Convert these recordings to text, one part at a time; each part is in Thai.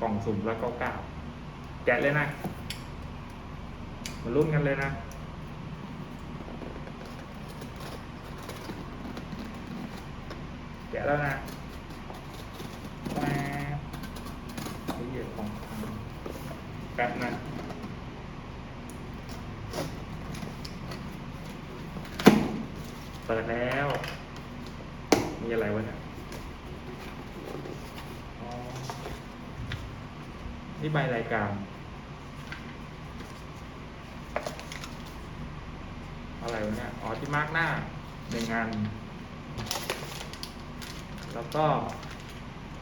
กล่องสุ่มร้อยเก้าเก้าแกะเลยนะมาลุ้นกันเลยนะ แกะแล้วนะแป๊บไอ้เหี้ยของแป๊บนะเปิดแล้ว มีอะไรวะเนี่ยอ๋อ นี่ใบรายการ อะไรวะเนี่ย อ๋อ ที่มาร์กหน้าหนึ่งงานแล้วก็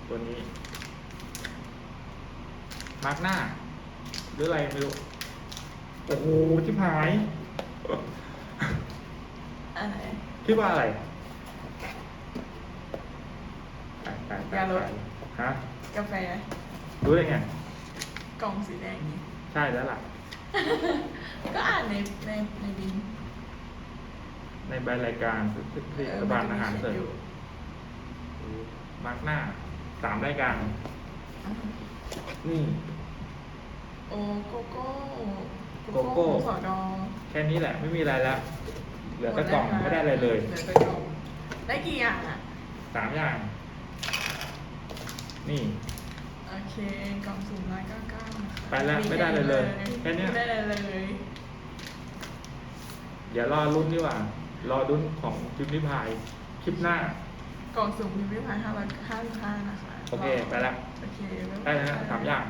ตัวนี้ มาร์กหน้า หรืออะไรไม่รู้ โอ้โหชิบหาย อะไรคิดว่าอะไรไปไปไปยาลดไปฮะ กาแฟ รู้ได้ไง กล่องสีแดงนี่ใช่แล้วล่ะ ก็อ่านในในในบินในใบรายการผลิตภัณฑ์อาหารเสริมมาร์กหน้าสามรายการ นี่ โอโกโก้โกโก้สอดอแค่นี้แหละไม่มีอะไรแล้ว เหลือแต่กล่องไม่ได้อะไรเลย เหลือแต่กล่องได้กี่อย่างอะสามอย่าง นี่ โอเค กล่องสุ่มร้อยเก้าเก้านะคะ ไปแล้วไม่ได้เลยเลยแค่เนี้ยไม่ได้เลยเลยเดี๋ยวรอรุ่นดีกว่า รอรุ่นของจิมมี่พายคลิปหน้า กล่องสุ่มพิมพ์พันห้าร้อยห้าสิบห้านะคะโอเค ไปละโอเคบ๊ายบายได้แล้วนะสามอย่าง